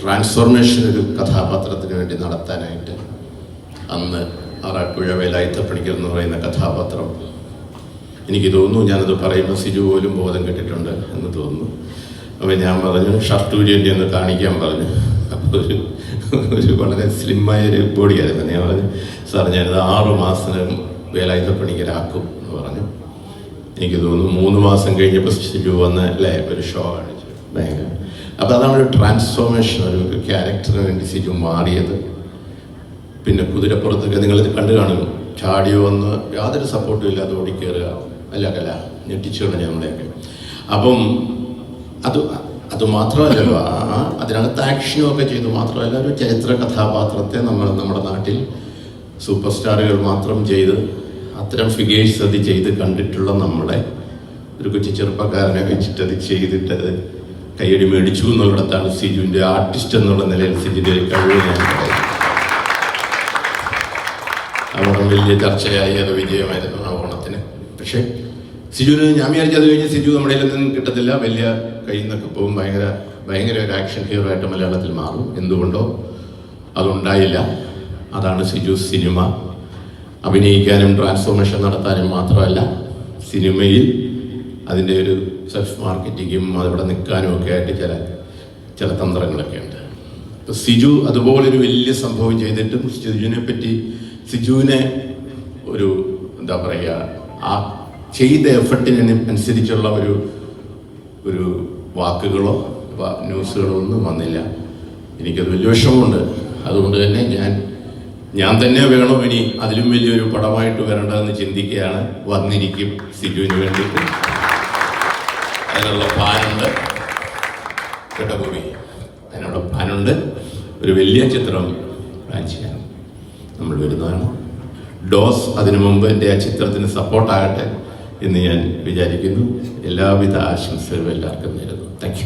Transformation ഒരു കഥാപാത്രത്തിന് വേണ്ടി നടത്താനായിട്ട് അന്ന് ആറാട്ടുപുഴ വേലായുധപ്പണിക്കർ എന്ന് പറയുന്ന കഥാപാത്രം. എനിക്ക് തോന്നുന്നു ഞാനത് പറയുമ്പോൾ സിജു പോലും ബോധം കെട്ടിട്ടുണ്ട് എന്ന് തോന്നുന്നു. അപ്പോൾ ഞാൻ പറഞ്ഞു ഷർട്ടൂര്യന്റെ ഒന്ന് കാണിക്കാൻ പറഞ്ഞു. അപ്പോൾ ഒരു ഒരു വളരെ സ്ലിമ്മായ ഒരു ബോഡിയായിരുന്നു ഞാൻ പറഞ്ഞു സാർ ഞാനിത് ആറു മാസം വേലായുധപ്പണിക്കരാക്കും എന്ന് പറഞ്ഞു. എനിക്ക് തോന്നുന്നു മൂന്ന് മാസം കഴിഞ്ഞപ്പോൾ സിജു വന്ന അല്ലേ ഒരു ഷോ കാണിച്ചു. ഭയങ്കര. അപ്പോൾ അതാണ് ഒരു ട്രാൻസ്ഫോർമേഷൻ ഒരു ക്യാരക്ടറിന് വേണ്ടി സിജു മാറിയത്. പിന്നെ കുതിരപ്പുറത്തൊക്കെ നിങ്ങൾ കണ്ടു കാണും. ചാടിയോ വന്ന് യാതൊരു സപ്പോർട്ടും ഇല്ലാതെ ഓടിക്കയറുക അല്ല കല ഞെട്ടിച്ചു കളഞ്ഞ നമ്മളെയൊക്കെ. അപ്പം അത് അത് ആ അതിനകത്ത് ആക്ഷനും ഒക്കെ ചെയ്തു. മാത്രമല്ല ഒരു ചരിത്ര കഥാപാത്രത്തെ നമ്മൾ നമ്മുടെ നാട്ടിൽ സൂപ്പർ സ്റ്റാറുകൾ മാത്രം ചെയ്ത് അത്തരം ഫിഗേഴ്സ് അത് ചെയ്ത് കണ്ടിട്ടുള്ള നമ്മളെ ഒരു കൊച്ചു ചെറുപ്പക്കാരനെ വെച്ചിട്ട് അത് ചെയ്തിട്ടത് കൈയടി മേടിച്ചു എന്നുള്ളിടത്താണ് സിജുവിന്റെ ആർട്ടിസ്റ്റ് എന്നുള്ള നിലയിൽ സിജുവിന്റെ കഴിവ് ഞാൻ പറയുന്നത് അവിടെ വലിയ ചർച്ചയായി അത് വിജയമായിരുന്നു ആ ഓണത്തിന്. പക്ഷേ സിജുവിന് ഞാൻ വിചാരിച്ചത് കഴിഞ്ഞ് സിജു നമ്മുടെ നിന്നും കിട്ടത്തില്ല. വലിയ കയ്യിൽ നിന്നൊക്കെ പോകും. ഭയങ്കര ഭയങ്കര ഒരു ആക്ഷൻ ഹീറോ ആയിട്ട് മലയാളത്തിൽ മാറും. എന്തുകൊണ്ടോ അതുണ്ടായില്ല. അതാണ് സിജു സിനിമ. അഭിനയിക്കാനും ട്രാൻസ്ഫോർമേഷൻ നടത്താനും മാത്രമല്ല സിനിമയിൽ അതിന്റെ ഒരു സെൽഫ് മാർക്കറ്റിങ്ങും അതവിടെ നിൽക്കാനും ഒക്കെ ആയിട്ട് ചില ചില തന്ത്രങ്ങളൊക്കെ ഉണ്ട്. ഇപ്പോൾ സിജു അതുപോലൊരു വലിയ സംഭവം ചെയ്തിട്ടും സിജുവിനെ പറ്റി സിജുവിനെ ഒരു എന്താ പറയുക ആ ചെയ്ത എഫർട്ടിന് അനുസരിച്ചുള്ള ഒരു ഒരു വാക്കുകളോ ന്യൂസുകളോ ഒന്നും വന്നില്ല. എനിക്കത് വലിയ വിഷമമുണ്ട്. അതുകൊണ്ട് തന്നെ ഞാൻ ഞാൻ തന്നെ വേണം ഇനി അതിലും വലിയൊരു പടമായിട്ട് വരേണ്ടതെന്ന് ചിന്തിക്കുകയാണ്. വന്നിരിക്കും സിജുവിന് വേണ്ടിയിട്ട്. കേട്ടഭൂമി അതിനുള്ള പ്ലാനുണ്ട് ഒരു വലിയ ചിത്രം പ്ലാൻ ചെയ്യാൻ നമ്മൾ വരുന്നതാണ്. ഡോസ് അതിനു മുമ്പ് എന്റെ ആ ചിത്രത്തിന് സപ്പോർട്ടാകട്ടെ എന്ന് ഞാൻ വിചാരിക്കുന്നു. എല്ലാവിധ ആശംസകളും എല്ലാവർക്കും നേരുന്നു. താങ്ക്